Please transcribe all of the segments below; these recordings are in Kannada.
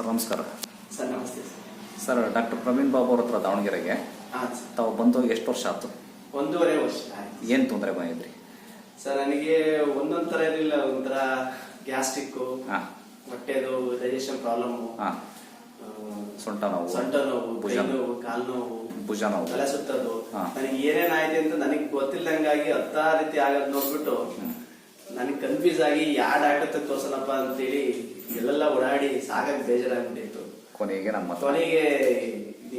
ಸರ್ ನಮಸ್ಕಾರ. ಸರ್ ನಮಸ್ತೆ ಸರ್. ಡಾಕ್ಟರ್ ಪ್ರವೀಣ್ ಬಾಬು ಅವ್ರ ಹತ್ರ ದಾವಣಗೆರೆಗೆ. ಹಾಂ ಸರ್. ತಾವು ಬಂದು ಎಷ್ಟು ವರ್ಷ ಆಯ್ತು? ಒಂದೂವರೆ ವರ್ಷ ಆಯ್ತು. ಏನು ತೊಂದರೆ ಬಂದಿದ್ರಿ? ಸರ್ ನನಗೆ ಒಂದೊಂದ್ ಥರ ಇರಲಿಲ್ಲ ಒಂಥರ ಗ್ಯಾಸ್ಟ್ರಿಕ್ ಹಾಂ. ಹೊಟ್ಟೆದು ಡೈಜೆಷನ್ ಪ್ರಾಬ್ಲಮ್ಮು ಹಾಂ. ಸೊಂಟ ನೋವು ಸೊಂಟ ನೋವು ಭುಜ ಕೈ ನೋವು ಕಾಲು ನೋವು ಭುಜ ನೋವು. ತಲೆ ಸುತ್ತೋದು. ಹಾ. ನನಗೆ ಏನೇನ್ ಆಯ್ತು ಅಂತ ನನಗೆ ಗೊತ್ತಿಲ್ಲದಂಗಾಗಿ ಹತ್ತಾರು ರೀತಿ ಆಗೋದು ನೋಡ್ಬಿಟ್ಟು ನನಗೆ ಕನ್ಫ್ಯೂಸ್ ಆಗಿ ಯಾಡ್ ಡಾಕ್ಟರ್ ತೋರ್ಸಲಪ್ಪ ಅಂತೇಳಿ ಎಲ್ಲೆಲ್ಲ ಓಡಾಡಿ ಸಾಕಾಗಿ ಬೇಜಾರಾಗ್ಬಿಟ್ಟಿತ್ತು. ಕೊನೆಗೆ ನಮ್ಮ ಕೊನೆಗೆ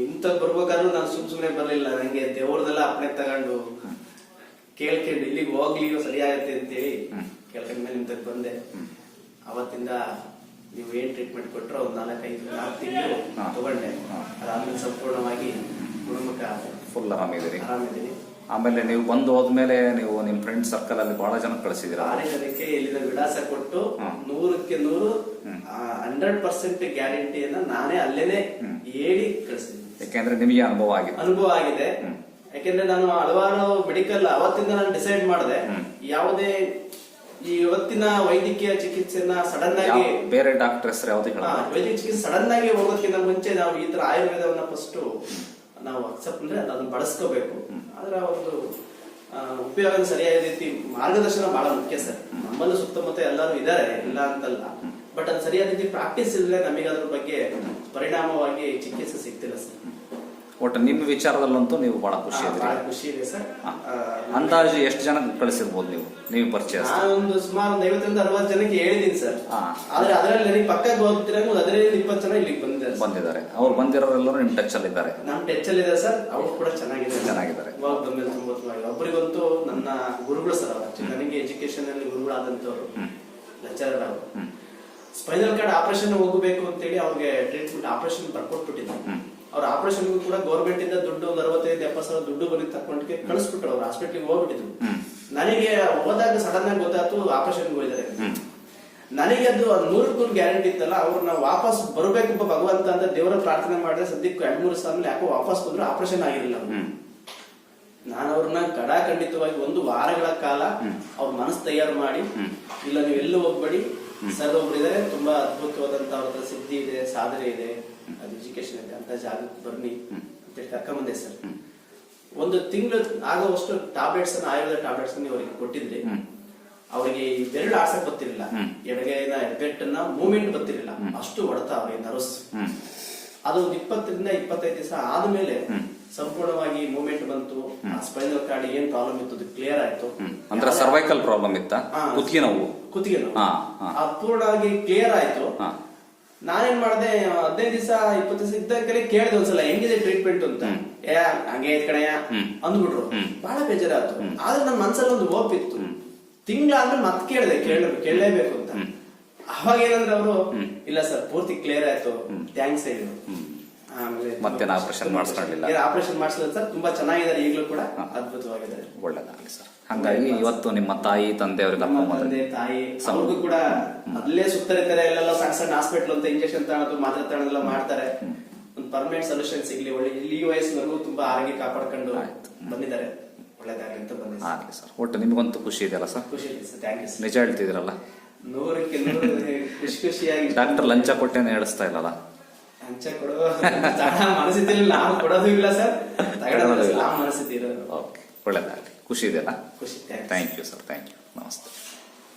ಇಂಥ ಬರ್ಬೇಕಾದ್ರೂ ನಾನು ಸುಮ್ ಸುಮ್ಮನೆ ಬರಲಿಲ್ಲ. ನಂಗೆ ದೇವ್ರದೆಲ್ಲ ಅಪ್ಪಣೆ ತಗೊಂಡು ಕೇಳ್ಕೊಂಡು ಇಲ್ಲಿಗೆ ಹೋಗ್ಲಿ ಸರಿಯಾಗತ್ತೆ ಅಂತೇಳಿ ಕೇಳ್ಕೊಂಡ ಮೇಲೆ ಇಂಥಕ್ಕೆ ತಗ ಬಂದೆ ಅವತ್ತಿಂದ ನೀವು ಏನ್ ಟ್ರೀಟ್ಮೆಂಟ್ ಕೊಟ್ಟರು ಒಂದ್ ನಾಲ್ಕೈದು ನಾಲ್ಕು ತಿಂಗಳು. ತಗೊಂಡೆ. ಅದಾದ್ಮೇಲೆ ಸಂಪೂರ್ಣವಾಗಿ ಗುಣಮುಖ ಫುಲ್ ಆರಾಮಿದ್ದೀನಿ ಆರಾಮಿದ್ದೀನಿ ಆಮೇಲೆ ನೀವು ಬಂದು ಹೋದ್ಮೇಲೆ ನೀವು ನಿಮ್ಮ ಫ್ರೆಂಡ್ ಸರ್ಕಲ್ ಅಲ್ಲಿ ಬಹಳ ಜನ ಕಳಿಸಿದಿರ ಇಲ್ಲಿನ ವಿಳಾಸ ಕೊಟ್ಟು. ನೂರಕ್ಕೆ ನೂರು. ಹಂಡ್ರೆಡ್ ಪರ್ಸೆಂಟ್ ಗ್ಯಾರಂಟಿಯನ್ನ ನಾನೇ ಅಲ್ಲೇನೆ. ಹೇಳಿ ಕಳಿಸಿದ್ದೀನಿ ಯಾಕೆಂದ್ರೆ ನಿಮಗೆ ಅನುಭವ ಆಗಿದೆ ಅನುಭವ ಆಗಿದೆ. ಯಾಕೆಂದ್ರೆ ನಾನು ಹಲವಾರು ಮೆಡಿಕಲ್ ಅವತ್ತಿಂದ ನಾನು ಡಿಸೈಡ್ ಮಾಡಿದೆ. ಯಾವುದೇ ಈ ಇವತ್ತಿನ ವೈದ್ಯಕೀಯ ಚಿಕಿತ್ಸೆನ ಸಡನ್ ಆಗಿ ಬೇರೆ ಡಾಕ್ಟರ್ ಹೆಸರು ಯಾವ್ದು ವೈದ್ಯಕೀಯ ಚಿಕಿತ್ಸೆ ಸಡನ್ ಆಗಿ ಹೋಗೋದಕ್ಕಿಂತ ಮುಂಚೆ ನಾವು ಈ ತರ ಆಯುರ್ವೇದವನ್ನ ಫಸ್ಟ್ ನಾವು ಅಕ್ಸೆಪ್ಟ್ ಅಂದ್ರೆ ಅದನ್ನ ಬಳಸ್ಕೋಬೇಕು. ಅದರ ಒಂದು ಉಪಯೋಗ ಸರಿಯಾದ ರೀತಿ ಮಾರ್ಗದರ್ಶನ ಬಹಳ ಮುಖ್ಯ ಸರ್. ನಮ್ಮಲ್ಲೂ ಸುತ್ತಮುತ್ತ ಎಲ್ಲರೂ ಇದ್ದಾರೆ ಇಲ್ಲ ಅಂತಲ್ಲ. ಬಟ್ ಅದು ಸರಿಯಾದ ರೀತಿ ಪ್ರಾಕ್ಟೀಸ್ ಇಲ್ಲದೆ ನಮಗೆ ಅದ್ರ ಬಗ್ಗೆ ಪರಿಣಾಮವಾಗಿ ಚಿಕಿತ್ಸೆ ಸಿಗ್ತಿಲ್ಲ ಸರ್. ಒಟ್ಟು ನಿಮ್ಮ ವಿಚಾರದಲ್ಲಂತೂ ನೀವು ಬಹಳ ಖುಷಿ ಭಾಳ ಇದ್ರಿ ಖುಷಿ ಇದೆ ಸರ್ ಹಾ. ಅಂದಾಜು ಎಷ್ಟು ಜನ ಕಳಿಸಿರ್ಬೋದು ನೀವು ನೀವು ಪರಿಚಯ ಒಂದು ಸುಮಾರು ಒಂದು ಐವತ್ತರಿಂದ ಅರವತ್ತು ಜನಕ್ಕೆ ಹೇಳಿದ್ದೀನಿ ಸರ್ ಹಾ. ಆದ್ರೆ ಅದರಲ್ಲಿ ನನಗೆ ಪಕ್ಕಕ್ಕೆ ಹೋಗ್ತಿರಂಗ ಒಂದು ಹದಿನೈದು ಇಪ್ಪತ್ತು ಜನ ಇಲ್ಲಿಗೆ ಬಂದಿದ್ದಾರೆ ಸರ್. ಬಂದಿದ್ದಾರೆ ಅವ್ರು ಬಂದಿರೋರೆಲ್ಲರೂ ನಿಮ್ಮ ಟಚ್ ಅಲ್ಲಿ ಇದ್ದಾರೆ ನಮ್ಮ ಟಚ್ ಅಲ್ಲಿ ಇದೆ ಸರ್ ಅವ್ರು ಕೂಡ ಚೆನ್ನಾಗಿದೆ ಚೆನ್ನಾಗಿದ್ದಾರೆ. ಇವಾಗ ಬಂದ್ಮೇಲೆ ತುಂಬಾ ತುಂಬಾ ಒಬ್ಬರಿಗಂತೂ ನನ್ನ ಗುರುಗಳು ಸರ್ ಅವರು Actually ನನಗೆ ಎಜುಕೇಶನ್ ಅಲ್ಲಿ ಗುರುಗಳಾದಂತವ್ರು ಹ್ಮ್. ಲೆಕ್ಚರರ್ ಅವರು ಹ್ಮ್. ಸ್ಪೈನಲ್ ಕಾರ್ಡ್ ಆಪರೇಷನ್ ಹೋಗಬೇಕು ಅಂತೇಳಿ ಅವ್ರಿಗೆ ಟ್ರೀಟ್ಮೆಂಟ್ ಆಪರೇಷನ್ ಬರ್ಕೊಟ್ಬಿಟ್ಟಿದ್ದೆ ಹ್ಮ್. ಅವ್ರ ಆಪರೇಷನ್ ಕೂಡ ಗೌರ್ಮೆಂಟ್ ಇಂದ ದುಡ್ಡು ಒಂದು ಅರವತ್ತೈದು ಎಪ್ಪತ್ತು ಸಾವಿರ ದುಡ್ಡು ಬಂದು ತಕೊಂಡ್ಕೆ ಕಳಿಸ್ಬಿಟ್ರು ಅವ್ರು ಹಾಸ್ಪಿಟ್ಲಿಗೆ ಹೋಗ್ಬಿಟ್ಟಿದ್ರು ನನಗೆ ಹೋದಾಗ ಸಡನ್ ಆಗಿ ಗೊತ್ತಾಯ್ತು ಆಪರೇಷನ್ ಹೋಗಿದ್ದಾರೆ. ನನಗೆ ಅದು ನೂರಕ್ಕೂ ನೂರು ಗ್ಯಾರಂಟಿ ಇತ್ತಲ್ಲ ಅವ್ರನ್ನ ವಾಪಸ್ ಬರಬೇಕು ಭಗವಂತ ಅಂತ ದೇವರ ಪ್ರಾರ್ಥನೆ ಮಾಡಿದ್ರೆ ಸದ್ಯಕ್ಕೆ ಎರಡ್ ಮೂರು ಸಾವಿರ ಯಾಕೋ ವಾಪಸ್ ಬಂದ್ರು ಆಪರೇಷನ್ ಆಗಿರಲಿಲ್ಲ ಅವ್ರು. ನಾನು ಅವ್ರನ್ನ ಕಡಾಖಂಡಿತವಾಗಿ ಒಂದು ವಾರಗಳ ಕಾಲ. ಅವ್ರ ಮನಸ್ಸು ತಯಾರು ಮಾಡಿ ಇಲ್ಲ ನೀವು ಎಲ್ಲೂ ಹೋಗ್ಬೇಡಿ ಸರ್ ಒಬ್ರು ಇದಾರೆ ತುಂಬಾ ಅದ್ಭುತವಾದಂತ ಅವ್ರ ಹತ್ರ ಸಿದ್ಧಿ ಇದೆ ಸಾಧನೆ ಇದೆ ಅದು ಎಜುಕೇಶನ್ ಇದೆ ಅಂತ ಜಾಗಕ್ಕೆ ಬನ್ನಿ ಕರ್ಕೊಂಡ್ ಬಂದೆ ಸರ್. ಒಂದು ತಿಂಗಳು ಆಗುವಷ್ಟು ಟ್ಯಾಬ್ಲೆಟ್ಸ್ ಅನ್ನ ಆಯುರ್ವೇದ ಟ್ಯಾಬ್ಲೆಟ್ಸ್ ಅನ್ನ ಅವರಿಗೆ ಕೊಟ್ಟಿದ್ರಿ. ಅವರಿಗೆ ಬೆರಳು ಆಡ್ಸಕ್ ಗೊತ್ತಿರಲಿಲ್ಲ ಎಡಗೈನ ಅನ್ನ ಮೂವ್ಮೆಂಟ್ ಗೊತ್ತಿರಲಿಲ್ಲ ಅಷ್ಟು ಹೊಡೆತ ಅವರಿಗೆ ನರ್ವಸ್. ಅದು ಒಂದು ಇಪ್ಪತ್ತರಿಂದ ಇಪ್ಪತ್ತೈದು ದಿವಸ ಆದ್ಮೇಲೆ. ಸಂಪೂರ್ಣವಾಗಿ ಮೂವ್ಮೆಂಟ್ ಬಂತು ಸ್ಪೈನಲ್ ಕಾರ್ಡ್ ಏನ್ ಪ್ರಾಬ್ಲಮ್ ಇತ್ತು ಅದು ಕ್ಲಿಯರ್ ಆಯ್ತು. ಅಂದ್ರೆ ಸರ್ವೈಕಲ್ ಪ್ರಾಬ್ಲಮ್ ಇತ್ತ. ಕುತ್ತಿಗೆ ನೋವು ಕುತ್ತಿಗೆ ನೋವು. ಆ ಪೂರ್ಣವಾಗಿ ಕ್ಲಿಯರ್ ಆಯ್ತು. ನಾನೇನ್ ಮಾಡಿದೆ ಹದಿನೈದು ದಿವಸ ಇಪ್ಪತ್ತು ದಿವಸ ಇದ್ದಕ್ಕೆ ಕೇಳಿದೆ ಒಂದ್ಸಲ ಹೆಂಗಿದೆ ಟ್ರೀಟ್ಮೆಂಟ್ ಅಂತ. ಏ ಹಂಗೆ ಐತ್ ಕಡೆಯ. ಅಂದ್ಬಿಟ್ರು. ಬಹಳ ಬೇಜಾರಾಯ್ತು. ಆದ್ರೆ ನನ್ನ ಮನ್ಸಲ್ಲಿ ಒಂದು ಹೋಪ್ ಇತ್ತು ತಿಂಗಳಾದ್ರೆ ತಿಂಗಳಾದ್ಮೇಲೆ ಮತ್ತೆ ಕೇಳಿದೆ ಕೇಳಬೇಕು ಕೇಳಲೇಬೇಕು ಅಂತ. ಅವಾಗ ಏನಂದ್ರೆ ಅವರು. ಇಲ್ಲ ಸರ್ ಪೂರ್ತಿ ಕ್ಲಿಯರ್ ಆಯ್ತು. ಥ್ಯಾಂಕ್ಸ್ ಹೇಳಿದ್ರು. ಆಮೇಲೆ ಆಪರೇಷನ್ operation ಮಾಡಿಸ್ಕೊಳ್ಳಿಲ್ಲ? ಆಪರೇಷನ್ ಮಾಡಿಸಲಿಲ್ಲ ಸರ್. ತುಂಬಾ ಚೆನ್ನಾಗಿದ್ದಾರೆ ಈಗಲೂ ಕೂಡ. ಅದ್ಭುತವಾಗಿದ್ದಾರೆ ಒಳ್ಳೇದಾಗಲಿ ಸರ್. ಹಂಗಾಗಿ ಇವತ್ತು ನಿಮ್ಮ ತಾಯಿ ತಂದೆ ಅವರಿಗೆ ತಂದೆ ತಾಯಿ ಅವ್ರಿಗೂ ಕೂಡ ಅಲ್ಲೇ ಸುತ್ತರಿತಾರೆ ಎಲ್ಲೆಲ್ಲ ಸಣ್ಣ ಸಣ್ಣ ಹಾಸ್ಪಿಟಲ್ ಅಂತ ಇಂಜೆಕ್ಷನ್ ತಗೊಳ್ಳೋದು ಮಾತ್ರೆ ತಗೊಳ್ಳೋದೆಲ್ಲ ಮಾಡ್ತಾರೆ. ಒಂದು ಪರ್ಮನೆಂಟ್ ಸೊಲ್ಯೂಷನ್ ಸಿಗ್ಲಿ. ಒಳ್ಳೆ ಇಲ್ಲಿ ವಯಸ್ಸಿನವರೆಗೂ ತುಂಬಾ ಆರೋಗ್ಯ ಕಾಪಾಡ್ಕೊಂಡು ಬಂದಿದ್ದಾರೆ. ಒಳ್ಳೇದಾಗಲಿ ಅಂತ ಬಂದಿದ್ದಾರೆ. ಆಗ್ಲಿ ಸರ್. ಒಟ್ಟು ನಿಮಗಂತೂ ಖುಷಿ ಇದೆಯಲ್ಲ ಸರ್? ಖುಷಿ ಇದೆ ಸರ್. ಥ್ಯಾಂಕ್ ಯು ನಿಜ ಹೇಳ್ತಿದ್ದೀರಲ್ಲ? ನೂರಕ್ಕೆ ನೂರು ಖುಷಿ ಖುಷಿಯಾಗಿ ಡಾಕ್ಟರ್ ಲಂಚ ಕೊಟ್ಟೇನೆ ಹೇಳಿಸ್ತಾ ಇಲ್ಲಲ್ಲ? ಹಂಚ ಕೊಡೋ ಮನಸ್ಥಿತಿ ನಾವು ಕೊಡೋದು ಇಲ್ಲ ಸರ್. ತಗೊಳ್ಳೋದು ಇಲ್ಲ. ಆ ಮನಸ್ಥಿತಿ ಇರೋದು. ಓಕೆ ಒಳ್ಳೇದಾಗಲಿ. ಖುಷಿ ಇದೆಯಲ್ಲ? ಖುಷಿ thank you sir thank you ನಮಸ್ತೆ.